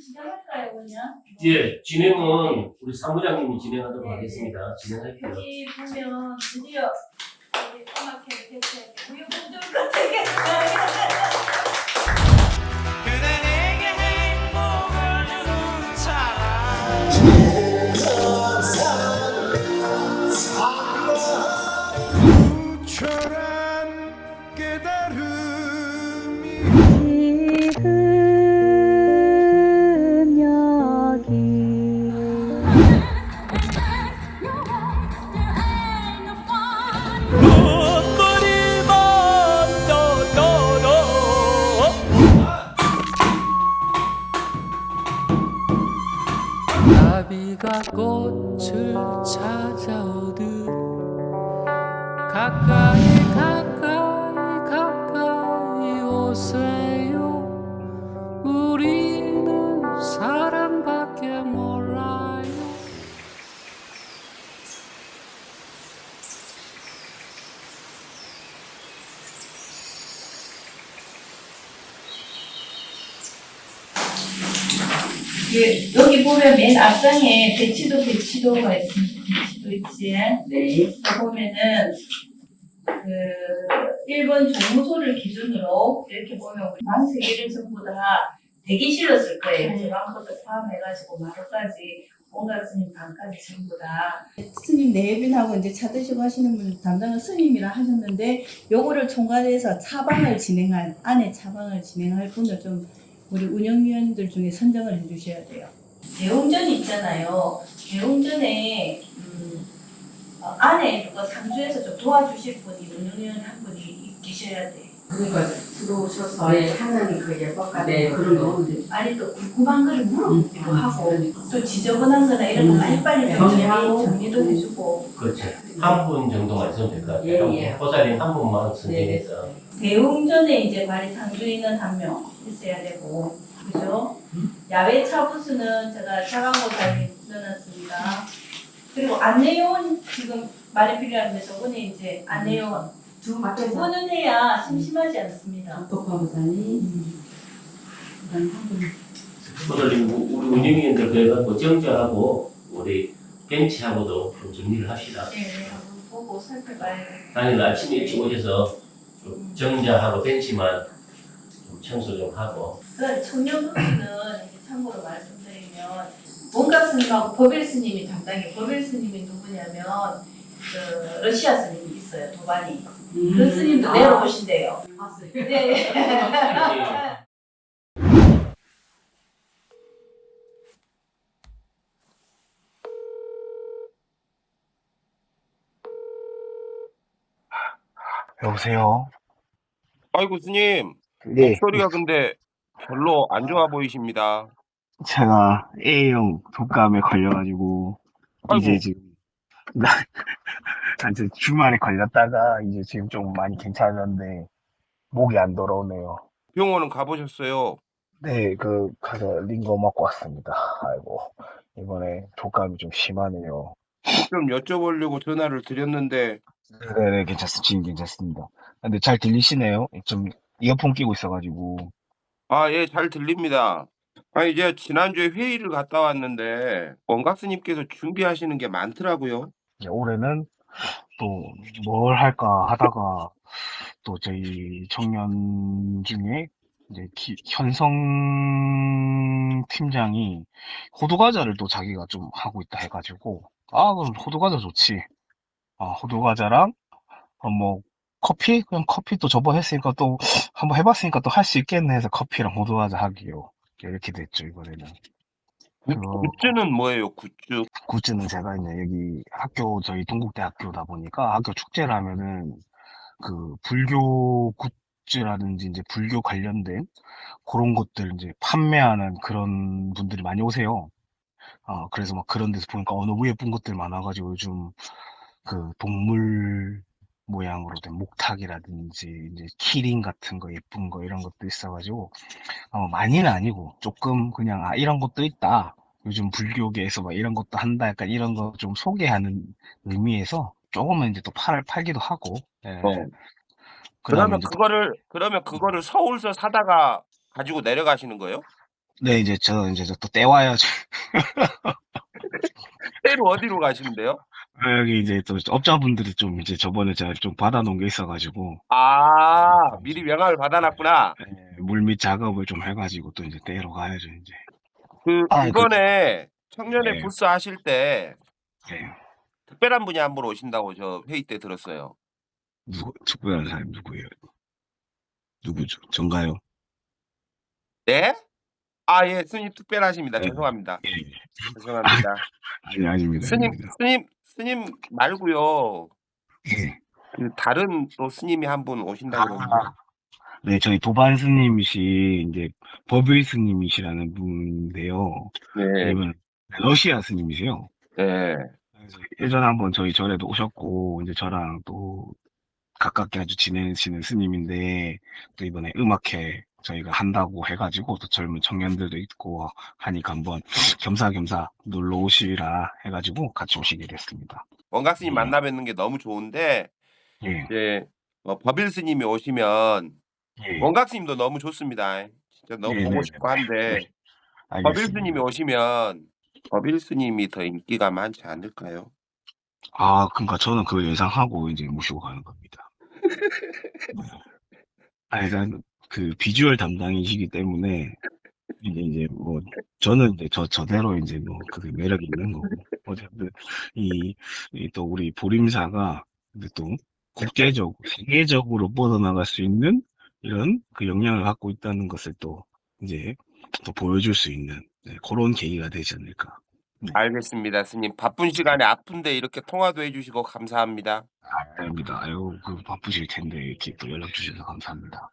시작할까요, 그냥? 예, 진행은 우리 사무장님이 진행하도록 하겠습니다. 진행할게요. 여기 보면 드디어 여기 까맣게 이렇게 우유공주를 같게 그 꽃을 찾아오듯 가까이 여기 보면 맨 앞장에 배치도 배치도가 있습니다. 배치도 있지. 네. 보면은 그 일본 종무소를 기준으로 이렇게 보면 우리 만세 개를 전부 다 대기실로 쓸 거예요. 제방부터 포함해가지고 마루까지 온갖 스님 방까지 전부 다 스님 내빈하고 이제 차 드시고 하시는 분 담당은 스님이라 하셨는데 요거를 총괄해서 차방을 진행할 안에 차방을 진행할 분을 좀 우리 운영위원들 중에 선정을 해주셔야 돼요. 대웅전이 있잖아요. 대웅전에 음, 어, 안에 누가 상주에서 좀 도와주실 분이 운영위원 한 분이 계셔야 돼. 그러니까 들어오셔서 네, 하나님 그 예법가 네, 그런 거 아니 또 궁금한 거를 물어보기도 음, 하고 음. 또 지저분한 거나 이런 거 음. 빨리빨리 네, 정리, 정리하고. 정리도 해주고 그렇죠. 한 분 정도만 있으면 될 것 같아요. 예, 예. 호자린 한 분만 선정해서. 대웅전에 이제 발이 상주인은 한 명 있어야 되고 그죠? 야외 차 부스는 제가 차광고사님 넣어놨습니다. 그리고 안내요원 지금 말이 필요한데 저번에 이제 안내요원 두, 두 분은 해야 심심하지 않습니다. 독화보다니 그다음 한 분. 호자린 우리 운영위원들 그래갖고 정자하고 우리 벤치하고도 좀 정리를 합시다. 네, 네, 한번 보고 살펴봐야 돼. 당일 아침에 일찍 오셔서 좀 정자하고 벤치만 좀 청소 좀 하고. 그 청년분들은 이제 참고로 말씀드리면 뭔가 스님하고 버벨 스님이 담당해. 버벨 스님이 누구냐면 그 러시아 스님이 있어요. 도반이. 그 스님도 내려오신대요. 봤어요. 네. 예. 여보세요? 아이고 스님 네, 목소리가 근데 별로 안 좋아 보이십니다. 제가 A형 독감에 걸려가지고 아이고. 이제 지금 나 이제 주말에 걸렸다가 이제 지금 좀 많이 괜찮았는데 목이 안 돌아오네요. 병원은 가보셨어요? 네, 그 가서 링거 맞고 왔습니다. 아이고 이번에 독감이 좀 심하네요. 좀 여쭤보려고 전화를 드렸는데 네네 괜찮습니다. 지금 괜찮습니다. 근데 잘 들리시네요? 좀 이어폰 끼고 있어가지고 아 예 잘 들립니다. 아니 이제 지난주에 회의를 갔다 왔는데 원각 스님께서 준비하시는 게 많더라고요. 이제 올해는 또 뭘 할까 하다가 또 저희 청년 중에 이제 기- 현성 팀장이 호두과자를 또 자기가 좀 하고 있다 해가지고 아 그럼 호두과자 좋지. 아 호두과자랑 어, 뭐 커피? 그냥 커피 또 저번 했으니까 또 한번 해봤으니까 또 할 수 있겠네 해서 커피랑 호두과자 하기요 이렇게 됐죠 이번에는 굿- 그거- 굿즈는 뭐예요 굿즈? 굿즈는 제가 이제 여기 학교 저희 동국대학교다 보니까 학교 축제를 하면은 그 불교 굿즈라든지 이제 불교 관련된 그런 것들 이제 판매하는 그런 분들이 많이 오세요. 어 그래서 막 그런 데서 보니까 어 너무 예쁜 것들 많아가지고 요즘 그 동물 모양으로 된 목탁이라든지 이제 키링 같은 거 예쁜 거 이런 것도 있어가지고 어 많이는 아니고 조금 그냥 아 이런 것도 있다. 요즘 불교계에서 막 이런 것도 한다. 약간 이런 거 좀 소개하는 의미에서 조금은 이제 또 팔, 팔기도 하고. 예. 어. 그러면 그거를 그러면 그거를 서울서 사다가 가지고 내려가시는 거예요? 네, 이제 저 이제 저 또 떼와야죠. 때로 어디로 가시는데요? 아, 여기 이제 또 업자분들이 좀 이제 저번에 제가 좀 받아놓은 게 있어가지고 아 미리 명함을 받아놨구나. 예, 물밑 작업을 좀 해가지고 또 이제 떼러 가야죠 이제. 그 아, 그- 이번에 청년회 네. 부스 하실 때 예. 특별한 분이 한 분 오신다고 저 회의 때 들었어요. 누구 특별한 사람 누구예요? 누구죠? 전가요? 네? 아 예 스님 특별하십니다. 네. 죄송합니다. 예. 죄송합니다. 아니 아닙니다. 스님 아닙니다. 스님 스님 말고요. 예. 그 다른 또 스님이 한 분 오신다고 그러는데. 아, 네, 저희 도반 스님이시 이제 법일 스님이시라는 분인데요. 네. 이분 러시아 스님이세요. 네. 그래서 예전에 한번 저희 절에도 오셨고 이제 저랑 또 가깝게 아주 지내시는 스님인데 또 이번에 음악회 저희가 한다고 해가지고 또 젊은 청년들도 있고 하니까 한번 겸사겸사 놀러 오시라 해가지고 같이 오시게 됐습니다. 원각 스님 음. 만나 뵙는 게 너무 좋은데 예, 이제 어, 법일 스님이 오시면 예, 원각 스님도 너무 좋습니다. 진짜 너무 네, 보고 네, 싶고 네. 한데 법일 알겠습니다. 스님이 오시면 법일 스님이 더 인기가 많지 않을까요? 아, 그러니까 저는 그걸 예상하고 이제 모시고 가는 겁니다. 네. 아, 일단 그 비주얼 담당이시기 때문에 이제 이제 뭐 저는 이제 저 저대로 이제 뭐그 매력 있는 거고 어쨌든 이또 우리 보림사가 또 국제적 세계적으로 뻗어나갈 수 있는 이런 그 역량을 갖고 있다는 것을 또 이제 또 보여줄 수 있는 네, 그런 계기가 되지 않을까. 알겠습니다, 스님. 바쁜 시간에 아픈데 이렇게 통화도 해주시고 감사합니다. 아닙니다. 아유, 그 바쁘실 텐데 이렇게 또 연락 주셔서 감사합니다.